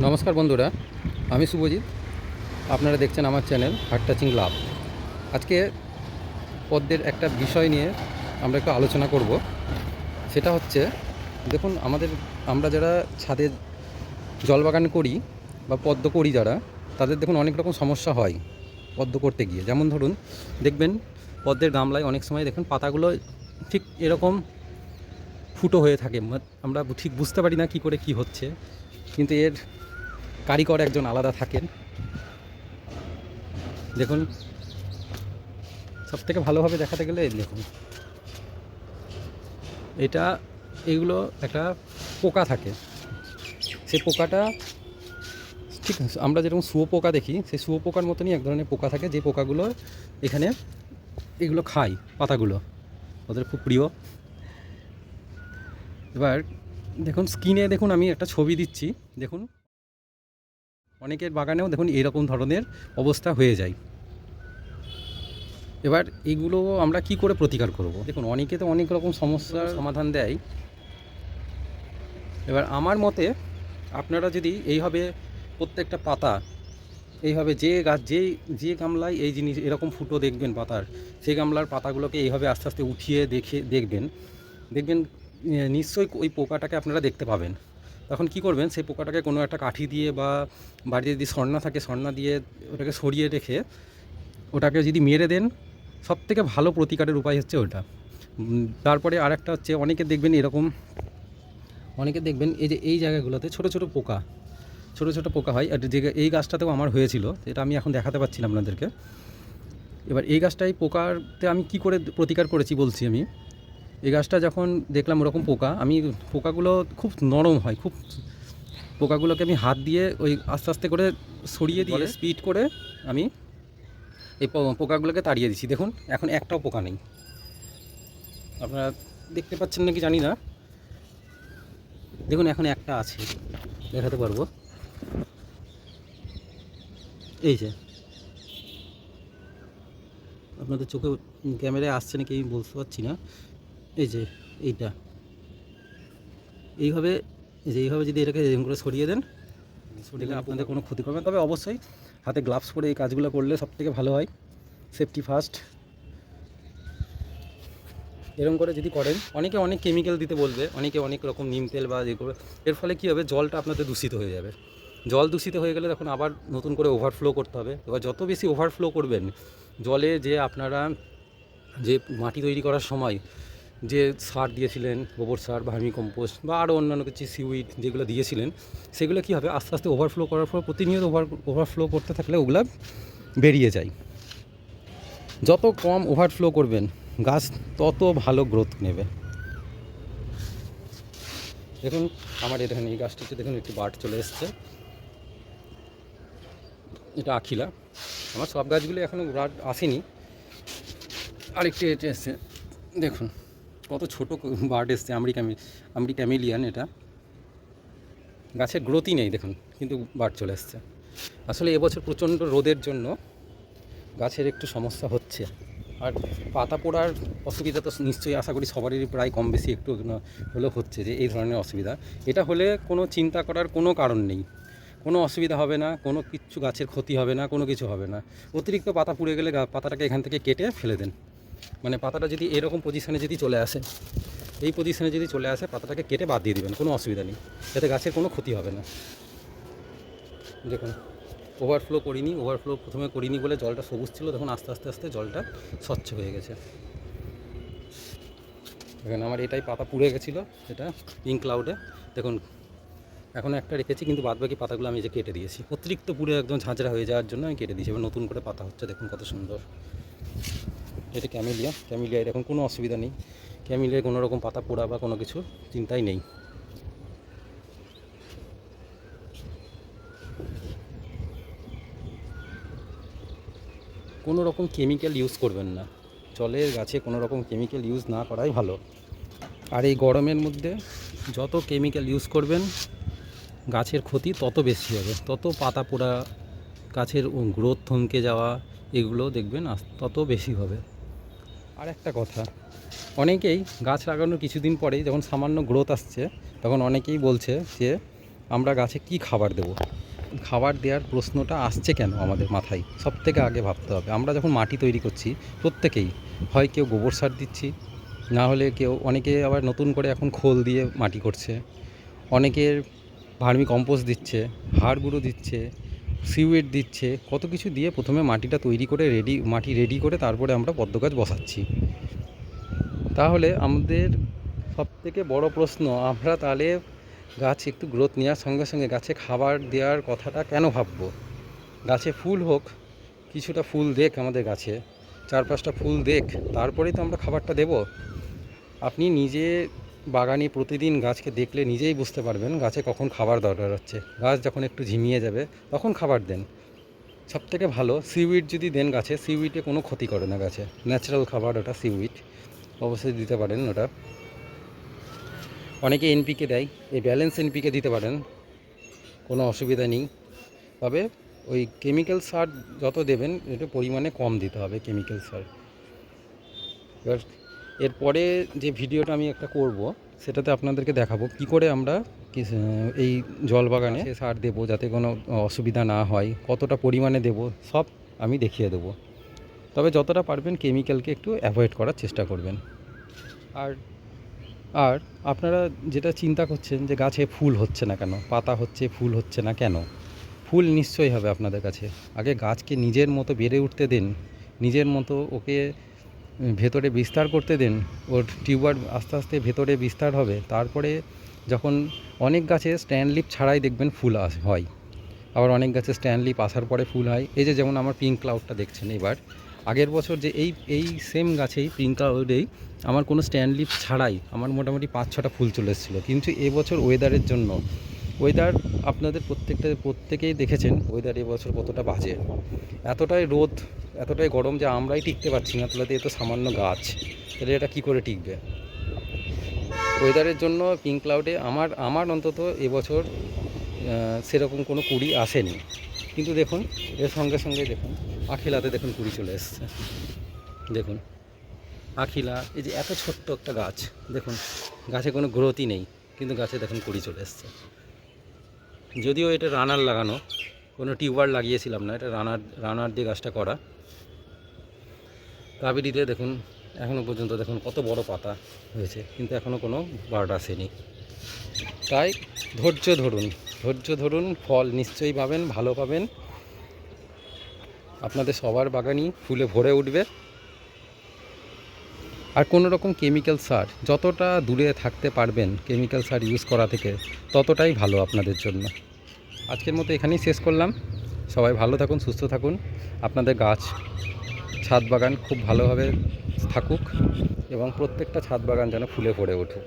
নমস্কার বন্ধুরা, আমি শুভজিৎ। আপনারা দেখছেন আমার চ্যানেল হার্ট টাচিং লাভ। আজকে পদ্মের একটা বিষয় নিয়ে আমরা একটু আলোচনা করব। সেটা হচ্ছে, দেখুন, আমাদের, আমরা যারা ছাদে জলবাগান করি বা পদ্ম করি যারা, তাদের দেখুন অনেক রকম সমস্যা হয় পদ্ম করতে গিয়ে। যেমন ধরুন, দেখবেন পদ্মের গামলায় অনেক সময় দেখুন পাতাগুলো ঠিক এরকম ফুটো হয়ে থাকে। আমরা ঠিক বুঝতে পারি না কি করে কি হচ্ছে। কিন্তু এর কারিগর একজন আলাদা থাকেন। দেখুন, সবথেকে ভালোভাবে দেখাতে গেলে দেখুন। এটা এগুলো একটা পোকা থাকে। সেই পোকাটা ঠিক আমরা যেরকম শুয়োপোকা দেখি, সেই শুয়োপোকার মতনই এক ধরনের পোকা থাকে, যে পোকাগুলো এখানে এগুলো খায়, পাতাগুলো। ওদের খুব প্রিয়। এবার দেখুন, স্ক্রিনে দেখুন, আমি একটা ছবি দিচ্ছি। দেখুন অনেকের বাগানেও দেখুন এরকম ধরনের অবস্থা হয়ে যায়। এবার এগুলো আমরা কি করে প্রতিকার করব? দেখুন, অনেকে তো অনেক রকম সমস্যার সমাধান দেয়। এবার আমার মতে আপনারা যদি এইভাবে প্রত্যেকটা পাতা, এইভাবে যে গাছ যে যে গামলায় এই জিনিস, এরকম ফুটো দেখবেন পাতার, সেই গামলার পাতাগুলোকে এইভাবে আস্তে আস্তে উঠিয়ে দেখে দেখবেন। দেখবেন নিশ্চয়ই ওই পোকাটাকে আপনারা দেখতে পাবেন। তখন কি করবেন, সেই পোকাটাকে কোনো একটা কাঠি দিয়ে বা বাড়িতে যদি সর্না থাকে, সর্না দিয়ে ওটাকে সরিয়ে রেখে ওটাকে যদি মেরে দেন সব থেকে ভালো প্রতিকারের উপায় হচ্ছে ওটা তারপরে আর একটা হচ্ছে, অনেকে দেখবেন এরকম, অনেকে দেখবেন এই যে এই জায়গাগুলোতে ছোট ছোট পোকা, ছোট ছোট পোকা হয়। আর যে এই গাছটাতেও আমার হয়েছিল, এটা আমি এখন দেখাতে পাচ্ছি আপনাদেরকে। এবার এই গাছটাই পোকাতে আমি কি করে প্রতিকার করেছি বলছি আমি? এই গাছটা যখন দেখলাম ওরকম পোকা আমি পোকাগুলো খুব নরম হয় খুব পোকাগুলোকে আমি হাত দিয়ে ওই আস্তে আস্তে করে সরিয়ে দিয়ে স্পিড করে আমি এই পোকাগুলোকে তাড়িয়ে দিচ্ছি। দেখুন এখন একটাও পোকা নেই। আপনারা দেখতে পাচ্ছেন নাকি জানি না? দেখুন এখন একটা আছে দেখাতে পারব। এই যে। আপনাদের চোখে ক্যামেরায় আসছে নাকি আমি বলতে পারছি না। এই যে এইটা। এইভাবে এই যে এইভাবে যদি এটাকে এরকম করে সরিয়ে দেন সরিয়ে আপনাদের কোনো ক্ষতি করবে না। তবে অবশ্যই হাতে গ্লাভস পরে এই কাজগুলো করলে সব থেকে ভালো হয়। সেফটি ফার্স্ট এরকম করে যদি করেন অনেকে অনেক কেমিক্যাল দিতে বলবে অনেকে অনেক রকম নিম তেল বা ইয়ে করবে। এর ফলে কী হবে? জলটা আপনাদের দূষিত হয়ে যাবে। জল দূষিত হয়ে গেলে তখন আবার নতুন করে ওভারফ্লো করতে হবে। এবার যত বেশি ওভারফ্লো করবেন জলে যে আপনারা যে মাটি তৈরি করার সময় যে সার দিয়েছিলেন, গোবর সার ভার্মি কম্পোস্ট বা আরও অন্যান্য কিছু সিউইড যেগুলো দিয়েছিলেন, সেগুলো কী হবে? আস্তে আস্তে ওভারফ্লো করার পর প্রতিনিয়ত ওভার ওভারফ্লো করতে থাকলে ওগুলো বেরিয়ে যায়। যত কম ওভারফ্লো করবেন, গাছ তত ভালো গ্রোথ নেবে। দেখুন, আমার এই দেখুন এই গাছটিতে দেখুন একটু বাট চলে এসছে। এটা আখিলা। আমার সব গাছগুলো এখনও আসেনি। আরেকটি এটা এসছে দেখুন। কত ছোট বার্ড এসছে আমেরিকামি আমেরিকামিলিয়ান এটা। গাছের গ্রোথই নেই দেখুন, কিন্তু বার্ড চলে এসছে। আসলে এবছর প্রচণ্ড রোদের জন্য গাছের একটু সমস্যা হচ্ছে। আর পাতা পোড়ার অসুবিধা তো নিশ্চয়ই আশা করি সবারই প্রায় কম বেশি একটু হলেও হচ্ছে যে এই ধরনের অসুবিধা। এটা হলে কোনো চিন্তা করার কোনো কারণ নেই। কোনো অসুবিধা হবে না, কোনো কিচ্ছু গাছের ক্ষতি হবে না, কোনো কিছু হবে না। অতিরিক্ত পাতা পুড়ে গেলে পাতাটাকে এখান থেকে কেটে ফেলে দেন। মানে পাতাটা যদি এরকম পজিশনে যদি চলে আসে, এই পজিশনে যদি চলে আসে, পাতাটাকে কেটে বাদ দিয়ে দিবেন, কোনো অসুবিধা নেই। যাতে গাছের কোনো ক্ষতি হবে না। দেখুন ওভারফ্লো করিনি ওভারফ্লো প্রথমে করিনি বলে জলটা সবুজ ছিল, তখন আস্তে আস্তে আস্তে জলটা স্বচ্ছ হয়ে গেছে। দেখুন, আমার এটাই পাতা পুড়ে গেছিল, এটা পিঙ্ক ক্লাউডে দেখুন, এখন একটা রেখেছি, কিন্তু বাদবাকি পাতাগুলো আমি যে কেটে দিয়েছি। অতিরিক্ত পুড়ে একদম ঝাঁঝরা হয়ে যাওয়ার জন্য আমি কেটে দিয়েছি, এবার নতুন করে পাতা হচ্ছে, দেখুন কত সুন্দর। এটা ক্যামিলিয়া। ক্যামিলিয়ায় দেখুন কোনো অসুবিধা নেই। ক্যামিলিয়ায় কোনো রকম পাতা পোড়া বা কোনো কিছু চিন্তাই নেই। কোনো রকম কেমিক্যাল ইউজ করবেন না। জলের গাছে কোনো রকম কেমিক্যাল ইউজ না করাই ভালো। আর এই গরমের মধ্যে যত কেমিক্যাল ইউজ করবেন, গাছের ক্ষতি তত বেশি হবে। তত পাতা পোড়া, গাছের গ্রোথ থমকে যাওয়া, এগুলো দেখবেন তত বেশি হবে। আর একটা কথা। অনেকেই গাছ লাগানোর কিছুদিন পরেই যখন সামান্য গ্রোথ আসছে, তখন অনেকেই বলছে যে, আমরা গাছে কি খাবার দেব? খাবার দেওয়ার প্রশ্নটা আসছে কেন আমাদের মাথায়? সব থেকে আগে ভাবতে হবে। আমরা যখন মাটি তৈরি করছি, প্রত্যেকেই, হয় কেউ গোবর সার দিচ্ছি, না হলে কেউ, অনেকে আবার নতুন করে এখন খোল দিয়ে মাটি করছে, অনেকের ভার্মি কম্পোস্ট দিচ্ছে, হাড় গুঁড়ো দিচ্ছে সিউইড দিচ্ছে, কত কিছু দিয়ে প্রথমে মাটিটা তৈরি করে রেডি, মাটি রেডি করে তারপরে আমরা পদ্ম গাছ বসাচ্ছি। তাহলে আমাদের সব থেকে বড় প্রশ্ন, আমরা তাহলে গাছ একটু গ্রোথ নেওয়ার সঙ্গে সঙ্গে গাছে খাবার দেওয়ার কথাটা কেন ভাববো? গাছে ফুল হোক, কিছুটা ফুল দেখ আমাদের গাছে চার পাঁচটা ফুল দেখ, তারপরেই তো আমরা খাবারটা দেব। আপনি নিজে বাগানে প্রতিদিন গাছকে দেখলে নিজেই বুঝতে পারবেন গাছে কখন খাবার দরকার হচ্ছে। গাছ যখন একটু ঝিমিয়ে যাবে, তখন খাবার দেন। সব থেকে ভালো সিউইড যদি দেন গাছে সিউইডে কোনো ক্ষতি করে না গাছে। ন্যাচারাল খাবার ওটা সিউইড অবশ্যই দিতে পারেন ওটা। অনেকে এনপিকে দেয়, এই ব্যালেন্স এনপিকে দিতে পারেন, কোনো অসুবিধা নেই। তবে ওই কেমিক্যাল সার যত দেবেন, একটু পরিমাণে কম দিতে হবে কেমিক্যাল সার। এবার এরপরে যে ভিডিওটা আমি একটা করব সেটাতে আপনাদেরকে দেখাবো কি করে আমরা এই জল বাগানে সার দেবো যাতে কোনো অসুবিধা না হয় কতটা পরিমাণে দেবো সব আমি দেখিয়ে দেবো। তবে যতটা পারবেন কেমিক্যালকে একটু অ্যাভয়েড করার চেষ্টা করবেন। আর আর আপনারা যেটা চিন্তা করছেন যে গাছে ফুল হচ্ছে না কেন পাতা হচ্ছে ফুল হচ্ছে না কেন ফুল নিশ্চয়ই হবে আপনাদের কাছে। আগে গাছকে নিজের মতো বেড়ে উঠতে দিন নিজের মতো ওকে ভেতরে বিস্তার করতে দিন, ওর টিউবার আস্তে আস্তে ভেতরে বিস্তার হবে। তারপরে যখন অনেক গাছে স্ট্যান্ড লিপ ছাড়াই দেখবেন ফুল আস, হয়। আবার অনেক গাছে স্ট্যান্ড লিপ আসার পরে ফুল হয়। এই যে যেমন আমার পিঙ্ক ক্লাউডটা দেখছেন এবার, আগের বছর যে এই এই সেম গাছেই, পিঙ্ক ক্লাউডেই আমার কোনো স্ট্যান্ড লিপ ছাড়াই আমার মোটামুটি পাঁচ ছটা ফুল চলে এসেছিল। কিন্তু এবছর ওয়েদারের জন্য ওয়েদার আপনাদের প্রত্যেকটা, প্রত্যেকেই দেখেছেন ওয়েদার এবছর কতটা বাজে। এতটাই রোদ, এতটাই গরম যে আমরাই টিকতে পারছি না, তাহলে এ তো সামান্য গাছ। তাহলে এটা কী করে টিকবে? ওয়েদারের জন্য পিঙ্ক ক্লাউডে আমার আমার অন্তত এবছর সেরকম কোনো কুড়ি আসেনি। কিন্তু দেখুন, এর সঙ্গে সঙ্গে দেখুন, আখিলাতে দেখুন কুড়ি চলে এসছে। দেখুন, আখিলা, এই যে এত ছোট্ট একটা গাছ, দেখুন, গাছে কোনো গ্রোথই নেই, কিন্তু গাছে দেখুন কুড়ি চলে এসছে। যদিও এটা রানার লাগানো, কোনো টিউবার লাগিয়েছিলাম না, এটা রানার রানার দিয়ে গাছটা করা। কাবেরিতে দেখুন এখনও পর্যন্ত দেখুন কত বড় পাতা হয়েছে, কিন্তু এখনও কোনো বার্ড আসেনি। তাই ধৈর্য ধরুন ধৈর্য ধরুন, ফল নিশ্চয়ই পাবেন, ভালো পাবেন। আপনাদের সবার বাগানই ফুলে ভরে উঠবে। আর কোনো রকম কেমিক্যাল সার যতটা দূরে থাকতে পারবেন কেমিক্যাল সার ইউজ করা থেকে, ততটাই ভালো আপনাদের জন্য। আজকের মতো এখানেই শেষ করলাম। সবাই ভালো থাকুন, সুস্থ থাকুন। আপনাদের গাছ, ছাদ বাগান খুব ভালোভাবে থাকুক এবং প্রত্যেকটা ছাদ বাগান যেন ফুলে পড়ে উঠুক।